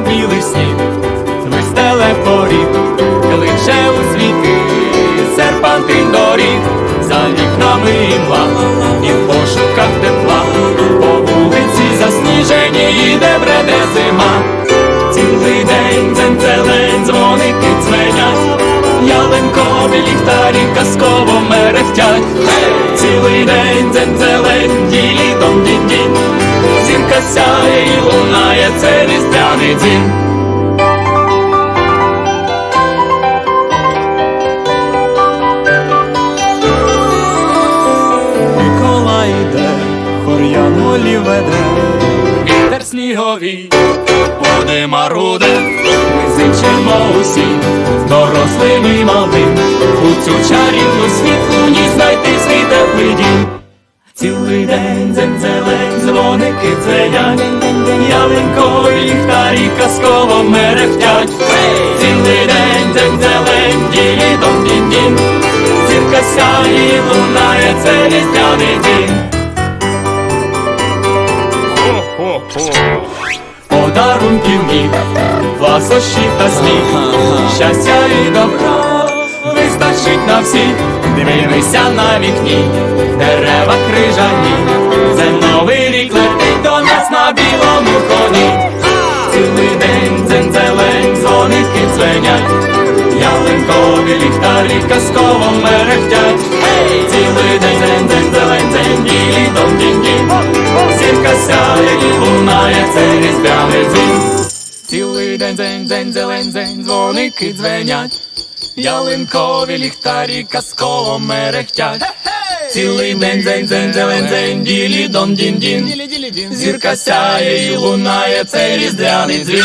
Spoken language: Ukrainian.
білий сніг, вистеле поріг, кличе у світи, серпантин доріг, за вікнами імла, і в пошуках тепла, по вулиці засніжені, іде бреде зима. Цілий день дзень-зелень, дзвоники дзвенять, ялинкові ліхтарі казково мерехтять. Цілий день дзень-зелень, ділі дом дзвін. Микола йде, хор'янулі веде, вітер сніговий, води маруде, ми зичимо усі, дорослим і малим, у цю чарівну світлу ніч знайти свій теплий дім. Цілий день дзень-зелень, дзвоники дзвенять, ялинкові ліхтарі казково мерехтять. Цілий день дзень-зелень, ділі дом дін дін Зірка сяє лунає, це різдвяний день. Подарунків міг, ласощів та сміх, щастя і добра вистачить на всіх. Дивися на вікні, дерева крижані, це новий рік летить до нас на білому коні. Дзвенять, ялинкові ліхтарі казково мерехтять. Цілий день дзень дзень зелень дзень ділі дом дінь дінь Зірка сяє і лунає, це різдвяний дзвін. Цілий день дзень дзень зелень дзень дзвоники дзвенять, ялинкові ліхтарі казково мерехтять. Цілий день дзень дзень зелень дзень ділі дом дін дін Зірка сяє і лунає, це різдвяний дзвін.